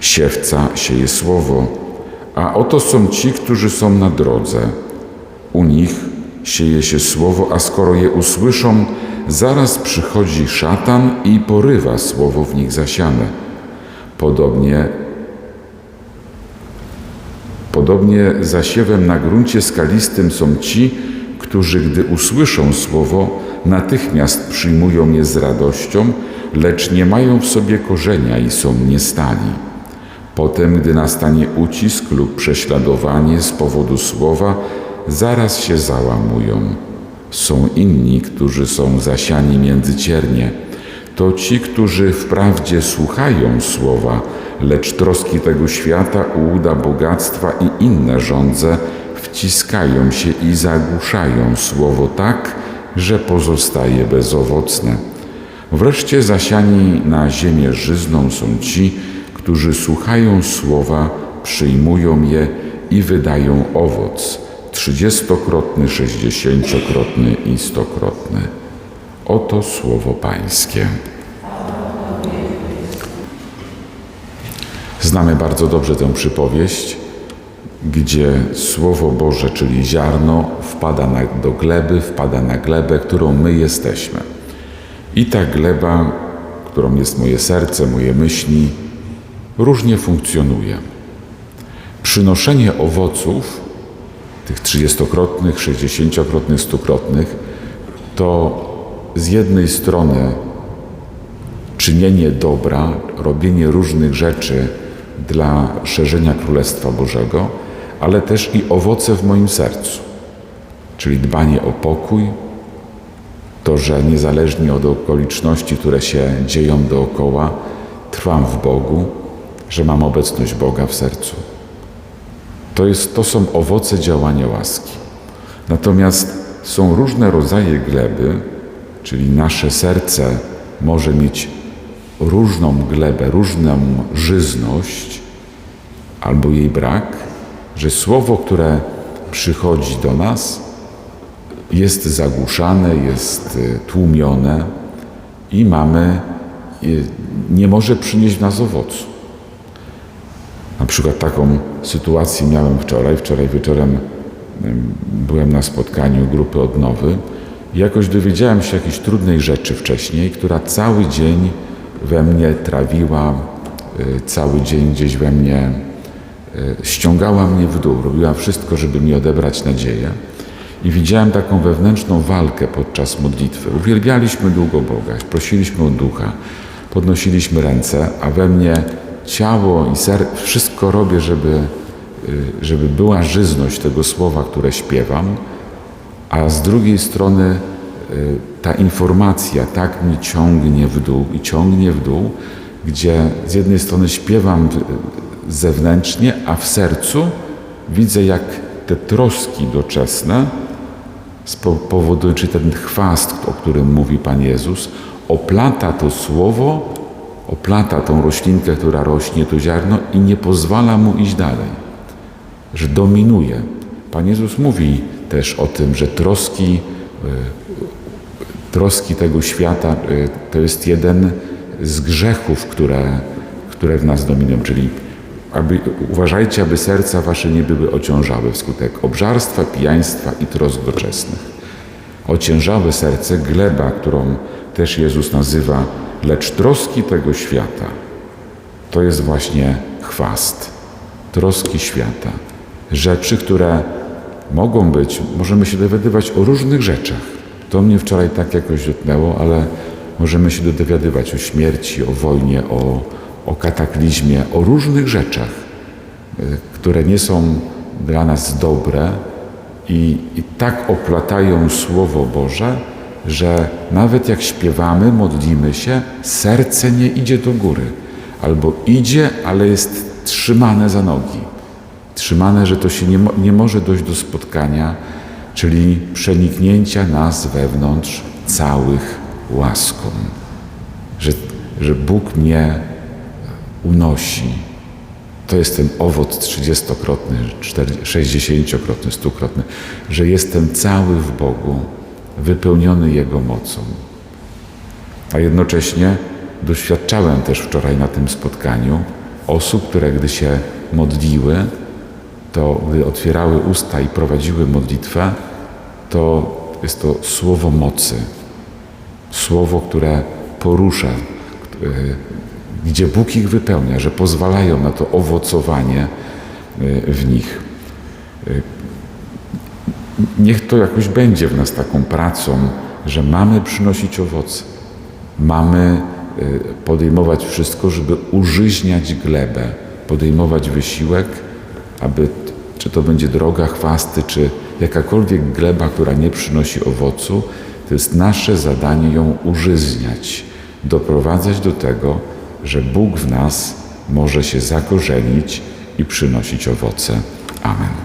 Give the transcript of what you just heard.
Siewca sieje słowo, a oto są ci, którzy są na drodze. U nich sieje się słowo, a skoro je usłyszą, zaraz przychodzi szatan i porywa słowo w nich zasiane. Podobnie Podobnie zasiewem na gruncie skalistym są ci, którzy, gdy usłyszą słowo, natychmiast przyjmują je z radością, lecz nie mają w sobie korzenia i są niestali. Potem, gdy nastanie ucisk lub prześladowanie z powodu słowa, zaraz się załamują. Są inni, którzy są zasiani między ciernie. To ci, którzy wprawdzie słuchają słowa, lecz troski tego świata, ułuda bogactwa i inne żądze wciskają się i zagłuszają słowo tak, że pozostaje bezowocne. Wreszcie zasiani na ziemię żyzną są ci, którzy słuchają słowa, przyjmują je i wydają owoc trzydziestokrotny, sześćdziesięciokrotny i stokrotny. Oto słowo Pańskie. Znamy bardzo dobrze tę przypowieść, gdzie Słowo Boże, czyli ziarno, wpada na, do gleby, wpada na glebę, którą my jesteśmy. I ta gleba, którą jest moje serce, moje myśli, różnie funkcjonuje. Przynoszenie owoców, tych trzydziestokrotnych, sześćdziesięciokrotnych, stukrotnych, to z jednej strony czynienie dobra, robienie różnych rzeczy dla szerzenia Królestwa Bożego, ale też i owoce w moim sercu, czyli dbanie o pokój, to, że niezależnie od okoliczności, które się dzieją dookoła, trwam w Bogu, że mam obecność Boga w sercu. To, jest, to są owoce działania łaski. Natomiast są różne rodzaje gleby, czyli nasze serce może mieć różną glebę, różną żyzność albo jej brak, że słowo, które przychodzi do nas, jest zagłuszane, jest y, tłumione i mamy, y, nie może przynieść w nas owocu. Na przykład taką sytuację miałem wczoraj. Wczoraj wieczorem byłem na spotkaniu grupy odnowy i jakoś dowiedziałem się jakiejś trudnej rzeczy wcześniej, która cały dzień we mnie trawiła, y, cały dzień gdzieś we mnie y, ściągała mnie w dół, robiła wszystko, żeby mi odebrać nadzieję. I widziałem taką wewnętrzną walkę podczas modlitwy. Uwielbialiśmy długo Boga, prosiliśmy o ducha, podnosiliśmy ręce, a we mnie ciało i serce, wszystko robię, żeby, y, żeby była żyzność tego słowa, które śpiewam, a z drugiej strony ta informacja tak mnie ciągnie w dół i ciągnie w dół, gdzie z jednej strony śpiewam zewnętrznie, a w sercu widzę, jak te troski doczesne powodują, czy ten chwast, o którym mówi Pan Jezus, oplata to słowo, oplata tą roślinkę, która rośnie, to ziarno i nie pozwala mu iść dalej, że dominuje. Pan Jezus mówi też o tym, że troski troski tego świata y, to jest jeden z grzechów, które, które w nas dominują, czyli aby, uważajcie, aby serca wasze nie były ociążałe wskutek obżarstwa, pijaństwa i trosk doczesnych. Ociężałe serce, gleba, którą też Jezus nazywa, lecz troski tego świata, to jest właśnie chwast, troski świata, rzeczy, które mogą być, możemy się dowiadywać o różnych rzeczach, to mnie wczoraj tak jakoś dotknęło, ale możemy się dowiadywać o śmierci, o wojnie, o, o kataklizmie, o różnych rzeczach, e, które nie są dla nas dobre i, i tak oplatają Słowo Boże, że nawet jak śpiewamy, modlimy się, serce nie idzie do góry. Albo idzie, ale jest trzymane za nogi. Trzymane, że to się nie, nie może dojść do spotkania czyli przeniknięcia nas wewnątrz całych łaską, że, że Bóg mnie unosi. To jest ten owoc trzydziestokrotny, sześćdziesięciokrotny, stukrotny, że jestem cały w Bogu, wypełniony Jego mocą. A jednocześnie doświadczałem też wczoraj na tym spotkaniu osób, które gdy się modliły, to gdy otwierały usta i prowadziły modlitwę, to jest to słowo mocy, słowo, które porusza, y, gdzie Bóg ich wypełnia, że pozwalają na to owocowanie y, w nich. Niech to jakoś będzie w nas taką pracą, że mamy przynosić owoce, mamy y, podejmować wszystko, żeby użyźniać glebę, podejmować wysiłek, aby, czy to będzie droga chwasty, czy jakakolwiek gleba, która nie przynosi owocu, to jest nasze zadanie ją użyzniać, doprowadzać do tego, że Bóg w nas może się zakorzenić i przynosić owoce. Amen.